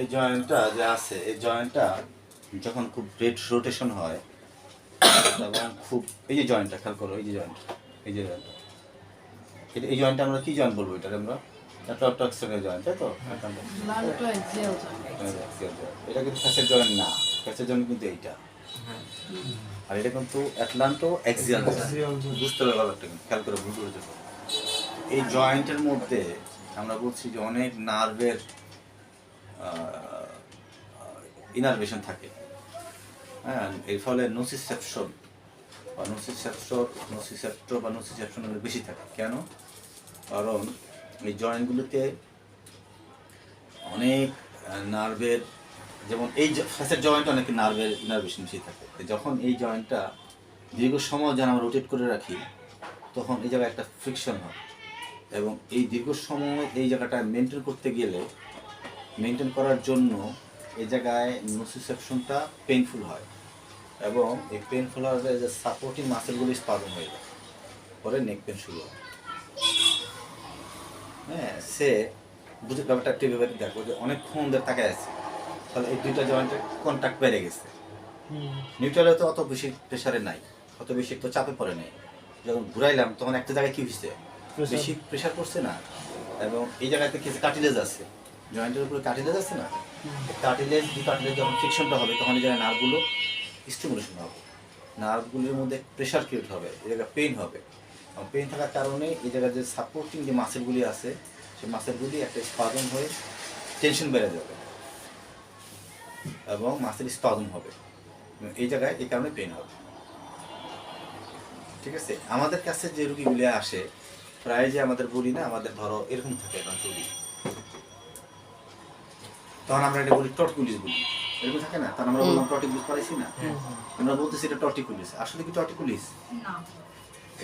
এই জয়েন্টটা যে আছে, এই জয়েন্টটা যখন খুব রেট রোটেশন হয়, তখন খুব, এই যে জয়েন্টটা খেয়াল করো, এই যে জয়েন্ট এই যে জয়েন্ট এই জয়েন্টটা আমরা কি জয়েন্ট বলব এটা আমরা? টক্সের জয়েন্ট তাই তো? এটা কিন্তু ফ্যাসের জয়েন্ট না ফ্যাসের জয়েন্ট কিন্তু এইটা। আর এটা কিন্তু অ্যাটলান্টো এক্সিয়াল বুঝতে হবে ব্যাপারটা কিন্তু খেয়াল করে হতে পারে। এই জয়েন্টের মধ্যে আমরা বলছি যে অনেক নার্ভের ইনারভেশন থাকে। হ্যাঁ এর ফলে নোসিসেপশন বা নোসিসেপশন নোসিসেপ্টর বা নোসিসেপশন বেশি থাকে। কেন? কারণ এই জয়েন্টগুলোতে অনেক নার্ভের যেমন এই ফ্যাসের জয়েন্ট অনেক নার্ভের ইনারভেশন বেশি থাকে। যখন এই জয়েন্টটা দীর্ঘ সময় যেন আমরা রোটেট করে রাখি, তখন এই জায়গায় একটা ফ্রিকশন হয়। এবং এই দীর্ঘ সময় এই জায়গাটা মেনটেন করতে গেলে মেনটেন করার জন্য এই জায়গায় নোসিসেপশনটা পেইনফুল হয় এবং এই পেনফুল হওয়ার যে সাপোর্টিং মাসেলগুলো স্পাদন হয়ে যায়। পরে নেক পেন শুরু হয়। হ্যাঁ সে বুঝে ব্যাপারটা একটু ভেবে দেখো যে অনেকক্ষণ ধরে তাকায় আছে। তাহলে এই দুইটা জয়েন্টের কন্ট্যাক্ট বেড়ে গেছে। নিউট্রালে তো অত বেশি প্রেশারে নাই। অত বেশি তো চাপে পড়ে নাই। যখন ঘুরাইলাম তখন একটা জায়গায় কি হয়েছে বেশি প্রেশার পড়ছে না। এবং এই জায়গাতে কিছু কাটিলেজ আছে। জয়েন্টের উপরে কাটিলেজ আছে না? কাটিলেজ দুই কাটিলেজ যখন ফ্রিকশনটা হবে তখন এই জায়গায় নার্ভগুলো স্টিমুলেশন হবে। নার্ভগুলির মধ্যে প্রেশার ক্রিয়েট হবে, এই জায়গায় পেইন হবে। পেইন থাকার কারণে এই জায়গায় যে সাপোর্টিং যে মাসেলগুলি আছে, সেই মাসেলগুলি একটা স্পাদন হয়ে টেনশন বেড়ে যাবে এবং মাসেল স্পাদন হবে। এই জায়গায় এই কারণে পেইন হবে। ঠিক আছে? আমাদের কাছে যে রুগীগুলি আসে, প্রায় যে আমাদের বলি না, আমাদের ধরো এরকম থাকে এখন রুগী। তখন আমরা এটা বলি টটকুলিস বলি। এরকম থাকে না? তখন আমরা বললাম টটিকুলিস পাইছি না। আমরা বলতেছি এটা টটিকুলিস আসলে কি টটিকুলিস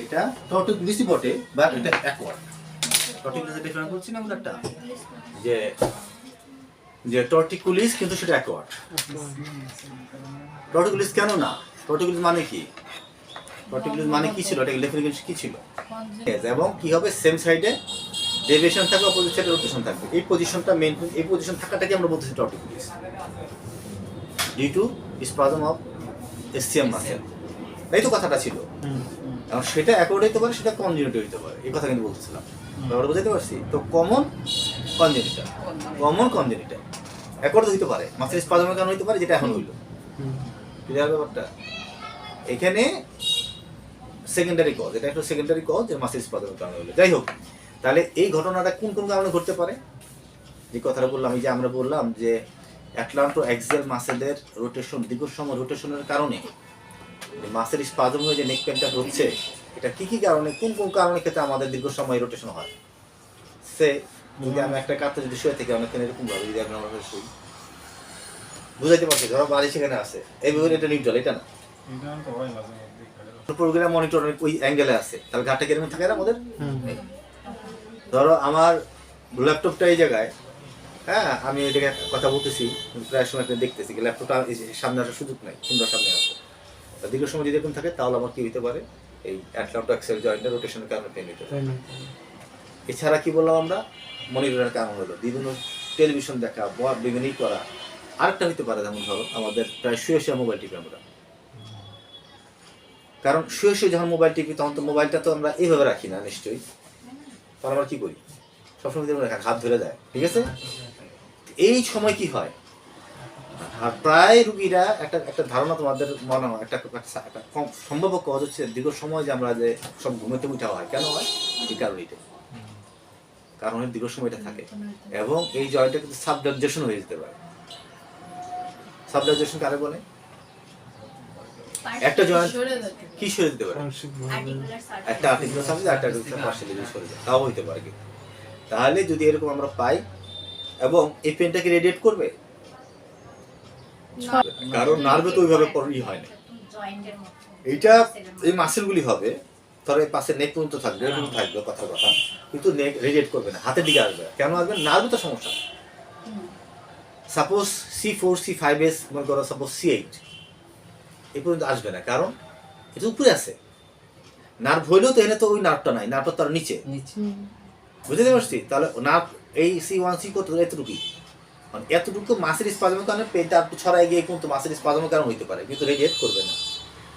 এটা বটে বাট এটা ডিফারেন্স করছি না আমরা একটা? যে যে টর্টিকুলিস কিন্তু সেটা অ্যাকোয়ার্ড টর্টিকুলিস কেন না? টর্টিকুলিস মানে কি? টর্টিকুলিস মানে কি ছিল? এটা ডেফিনেশন কি ছিল? এবং কি হবে? সেম সাইডে ডেভিয়েশন থাকবে অপোজিট সাইডে রোটেশন থাকবে। এই পজিশনটা মেইন এই পজিশন থাকাটাকে আমরা বলতেছি torticollis due to spasm of SCM muscle এই তো কথাটা ছিল। এবং সেটা অ্যাকোর্ড হইতে পারে সেটা কনজিনিউটি হইতে পারে। এই কথা কিন্তু বলতেছিলাম। ব্যাপারটা বুঝতে পারছি? তো common congenital common congenital accord হইতে পারে। মাসেল স্পাজমের কারণে হইতে পারে যেটা এখন হইল। ক্লিয়ার ব্যাপারটা? এখানে সেকেন্ডারি কজ এটা একটা সেকেন্ডারি কজ যে মাসেল স্পাজমের কারণে হলো যাই হোক তাহলে এই ঘটনাটা কোন কোন কারণে ঘটতে পারে? যে কথাটা বললাম এই যে আমরা বললাম যে অ্যাটলান্টো এক্সেল মাসেলের রোটেশন দীর্ঘ সময় রোটেশনের কারণে মাসের স্পাজম হয়ে যে নেক পেনটা হচ্ছে এটা কি কি কারণে কোন কোন কারণে ক্ষেত্রে আমাদের দীর্ঘ সময় রোটেশন হয়? সে যদি আমি একটা কাতে যদি শুয়ে থেকে অনেকক্ষণ এরকম ভাবে যদি আপনি আমার শুই। বুঝাইতে পারছি ধরো বাড়ি সেখানে আছে। এইভাবে এটা নিউট্রাল এটা না? প্রোগ্রাম মনিটর ওই অ্যাঙ্গেলে আছে। তাহলে ঘাটটা কীরকম থাকে না আমাদের? ধরো আমার ল্যাপটপটা এই জায়গায় হ্যাঁ আমি এটাকে কথা বলতেছি, প্রায় সময় একটা দেখতেছি ল্যাপটপটা সামনে আসার সুযোগ নাই সুন্দর সামনে আসে। তা দীর্ঘ সময় যদি এরকম থাকে, তাহলে আমার কি হতে পারে? এই অ্যাটলান্টো এক্সেল জয়েন্টের রোটেশনের কারণে পেন হতে পারে। এছাড়া কি বললাম আমরা? মনিটরের কারণ হলো, বিভিন্ন টেলিভিশন দেখা, বা বিভিন্ন করা, আরেকটা হতে পারে যেমন ধরো, আমাদের প্রায় শুয়ে শুয়ে মোবাইল টিপি আমরা। কারণ শুয়ে শুয়ে যখন মোবাইল টিপি, তখন তো মোবাইলটা তো আমরা এইভাবে রাখি না, নিশ্চয়ই। তখন আমরা কি করি? সবসময় দেখবেন রাখা হাত ধরে যায়, ঠিক আছে? এই সময় কি হয়? আর প্রায় রুগীরা একটা একটা ধারণা তোমাদের মনে হয়, একটা একটা কম সম্ভব কজ হচ্ছে দীর্ঘ সময় যে আমরা যে সব ঘুমেতে উঠা হয়, কেন হয়? এই কারণ এইটা কারণ দীর্ঘ সময় এটা থাকে। এবং এই জয়টা কিন্তু সাবডাইজেশন হয়ে যেতে পারে। সাবডাইজেশন কারে বলে? একটা জয়েন্ট কি সরে যেতে পারে? একটা আর্টিকুলার সাবজেক্ট একটা আর্টিকুলার পার্সিয়ালি যদি সরে যায় তাও হইতে পারে তাহলে যদি এরকম আমরা পাই এবং এই পেনটাকে রেডিয়েট করবে? কারণ নার্ভে তো ওইভাবে ই হয় না। এইটা এই মাসেলগুলি হবে ধরো এই পাশে নেক পর্যন্ত থাকবে এরকম থাকবে কথা কথা। কিন্তু নেক রেডিয়েট করবে না হাতের দিকে আসবে। কেন আসবে? নার্ভে তো সমস্যা। Suppose C four C five S মনে করো সাপোজ সি এইট এই পর্যন্ত আসবে না। কারণ এটা উপরে আছে। নার্ভ হইলেও তো এখানে তো ওই নার্ভটা নাই। নার্ভটা তার নিচে। বুঝতে পারছি? তাহলে নার্ভ এই সি ওয়ান সি কত এতটুকুই। মানে এতটুকু মাসের স্পাজমের কারণে পেনটা একটু ছড়াই গিয়ে কিন্তু মাসের স্পাজমের কারণ হইতে পারে। কিন্তু রেডিয়েট করবে না।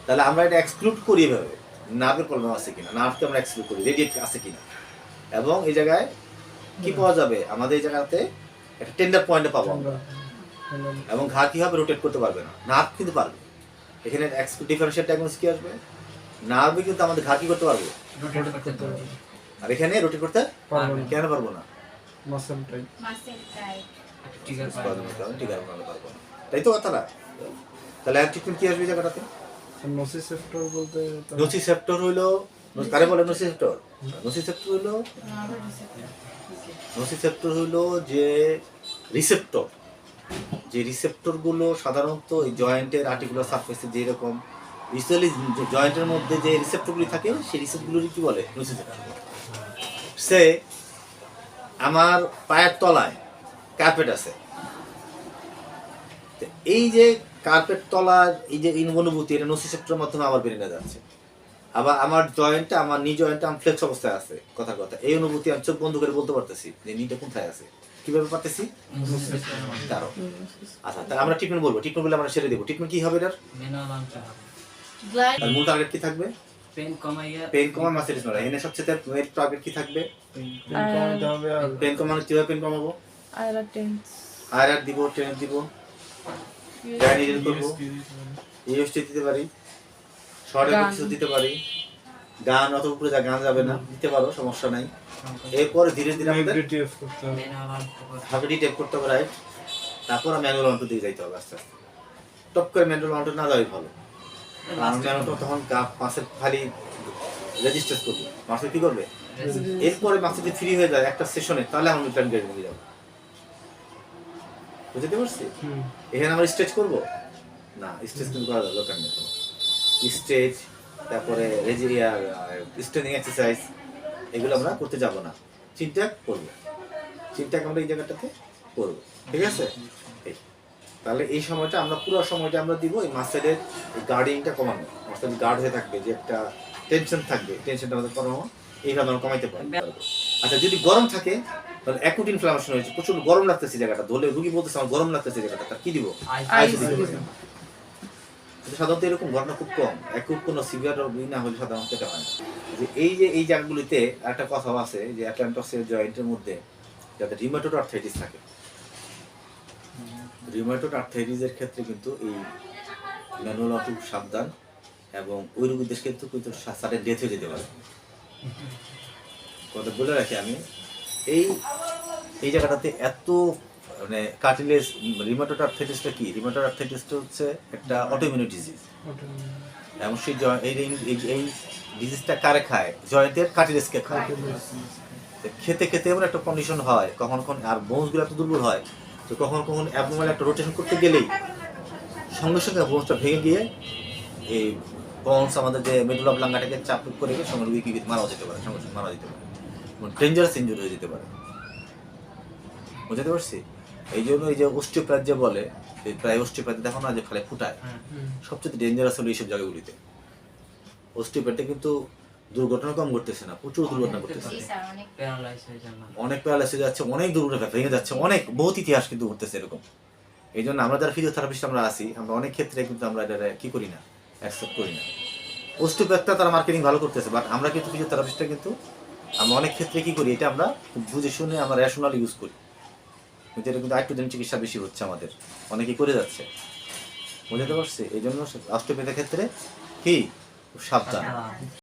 তাহলে আমরা এটা এক্সক্লুড করি এভাবে। নার্ভের প্রবলেম আছে কিনা? নার্ভকে আমরা এক্সক্লুড করি। রেডিয়েট আছে কিনা? এবং এই জায়গায় কি পাওয়া যাবে? আমাদের এই জায়গাতে একটা টেন্ডার পয়েন্টে পাবো আমরা। এবং ঘা কি হবে? রোটেট করতে পারবে না। নার্ভ কিন্তু পারবে। এখানে ডিফারেন্সিয়াল ডায়াগনোস কি আসবে? না নার্ভে কিন্তু আমাদের ঘা কি করতে পারবে? আর এখানে রোটেট করতে কেন পারব না? না তাই তো কথাটা তাহলে আর ট্রিটমেন্ট কি আসবে জায়গাটাতে? নসিসেপ্টর বলতে নসিসেপ্টর হইল কারে বলে নসিসেপ্টর নসিসেপ্টর receptor। নসিসেপ্টর হইল যে রিসেপ্টর যে রিসেপ্টরগুলো সাধারণত এই জয়েন্টের আর্টিকুলার সারফেসে যেরকম ইউজুয়ালি জয়েন্টের মধ্যে যে রিসেপ্টরগুলি থাকে, সেই রিসেপ্টরগুলি কি বলে? সে আমার পায়ের তলায় কার্পেট আছে। এই যে কার্পেট তলার এই যে অনুভূতি এটা নসিসেপ্টরের মাধ্যমে আমার বেরিয়ে যাচ্ছে। আবার আমার জয়েন্টটা আমার নি জয়েন্টটা আমি ফ্লেক্স অবস্থায় আছে কথার কথা। এই অনুভূতি আমি চোখ বন্ধ করে বলতে পারতেছি যে নিটা কোথায় আছে? কীভাবে পাতেছি কারণ আচ্ছা তাহলে আমরা ট্রিটমেন্ট বলব। ট্রিটমেন্ট বলে আমরা সেরে দেবো। ট্রিটমেন্ট কি হবে এটার? মূল টার্গেট কি থাকবে? পেন কমাইয়া পেন এনে সবচেয়ে মেন টার্গেট কি থাকবে? পেন আর পেন কমানো কীভাবে পেন কমাবো? আয়রা টেন্স আর আর দিব। ট্রেন দিব ডাইনিজেল করব। ইউএসটি দিতে পারি। শর্ট কিছু দিতে পারি। গান অত উপরে যা গান যাবে না দিতে পারো সমস্যা নাই। এরপরে ধীরে ধীরে আমাদের ডিটিএফ করতে হবে। করতে রাইট তারপর ম্যানুয়াল অন্ট দিয়ে যাইতে হবে আস্তে আস্তে। টপ করে ম্যানুয়াল অন্ট না যাওয়াই ভালো। কারণ ম্যানুয়াল তখন গা- মাসের খালি রেজিস্টার করবে। মাসে কি করবে? এরপরে মাসে যদি ফ্রি হয়ে যায় একটা সেশনে তাহলে আমি প্ল্যান করে নিয়ে যাব। বুঝতে পারছি? হুম। এখানে আমরা স্টেজ করব? না স্টেজ কিন্তু করা দরকার নেই স্টেজ তারপরে স্ট্রেনিং এক্সারসাইজ এগুলো আমরা করতে যাব না। চিন্তা করব। চিন্তা আমরা এই জায়গাটাতে করব। ঠিক আছে? তাহলে এই সময়টা আমরা পুরো সময়টা আমরা দিব এই মাসেলের গার্ডিংটা কমানো। মাসেল গার্ড হয়ে থাকবে যে একটা টেনশন থাকবে। টেনশনটা আমাদের কমানো এইভাবে আমরা কমাইতে পারব। আচ্ছা যদি গরম থাকে তাহলে অ্যাকুট ইনফ্লামেশন হয়েছে প্রচুর গরম লাগতেছে জায়গাটা। ধরলে রুগী বলতেছে আমার গরম লাগতেছে জায়গাটা তার কি দিব? আইস পারি। সাধারণত এরকম ঘটনা খুব কম। অ্যাকুট কোনো সিভিয়ার না হলে সাধারণত এটা হয় না। যে এই যে, এই জায়গাগুলিতে একটা কথা আছে যে অ্যাটলান্টাসের জয়েন্টের মধ্যে যাতে রিমেটোড আর্থাইটিস থাকে। রিমেটোড আর্থাইটিসের ক্ষেত্রে কিন্তু এই ম্যানুয়াল অত সাবধান এবং ওই রোগীদের ক্ষেত্রে কিন্তু সাডেন ডেথ হয়ে যেতে পারে। কথা বলে রাখি আমি, এই এই জায়গাটাতে এত মানে কার্টিলেজ রিমেটোড আর্থাইটিসটা কি? রিমেটোড আর্থাইটিসটা হচ্ছে একটা অটোইমিউনি ডিজিজ এবং সেই এই এই- ডিজিজটা কারে খায়? জয়েন্টের কার্টিলেজকে খায়। খেতে খেতে এমন একটা কন্ডিশন হয় কখন কখন আর বোনসগুলো এত দুর্বল হয় তো কখন কখন অ্যাবনর্মাল একটা রোটেশন করতে গেলেই সঙ্গে সঙ্গে বোনসটা ভেঙে গিয়ে এই বোনস আমাদের যে মেডুলা লাঙ্গাটাকে চাপ করে গিয়ে সঙ্গে রুগী কি মারা যেতে পারে সঙ্গে সঙ্গে মারা যেতে পারে। ডেঞ্জারাস ইঞ্জুরি হয়ে যেতে পারে। বুঝতে পারছি? এই জন্য এই যে অস্টিওপ্যাথ যে বলে এই প্রায় অস্টিওপ্যাথি দেখো না যে খালে ফুটায়। সবচেয়ে ডেঞ্জারাস হলো এইসব জায়গাগুলিতে। অস্টিওপ্যাথে কিন্তু দুর্ঘটনা কম ঘটতেছে না প্রচুর দুর্ঘটনা ঘটতেছে। প্যারালাইজ হয়ে অনেক। প্যারালাইসিস যাচ্ছে অনেক দুর্ঘটনা ভেঙে যাচ্ছে অনেক বহুত ইতিহাস কিন্তু ঘটতেছে এরকম। এই জন্য আমরা যারা ফিজিওথেরাপিস্ট আমরা আসি আমরা অনেক ক্ষেত্রে কিন্তু আমরা এটা কি করি না অ্যাকসেপ্ট করি না। অস্টিওপ্যাথটা তারা মার্কেটিং ভালো করতেছে বাট আমরা কিন্তু ফিজিওথেরাপিস্টটা কিন্তু আমরা অনেক ক্ষেত্রে কি করি এটা আমরা বুঝে শুনে আমরা রেশনাল ইউজ করি। এটা কিন্তু আরেকটু চিকিৎসা বেশি হচ্ছে আমাদের। অনেকেই করে যাচ্ছে। বুঝতে পারছি? এই জন্য অস্টিওপ্যাথের ক্ষেত্রে কি? সাবধান।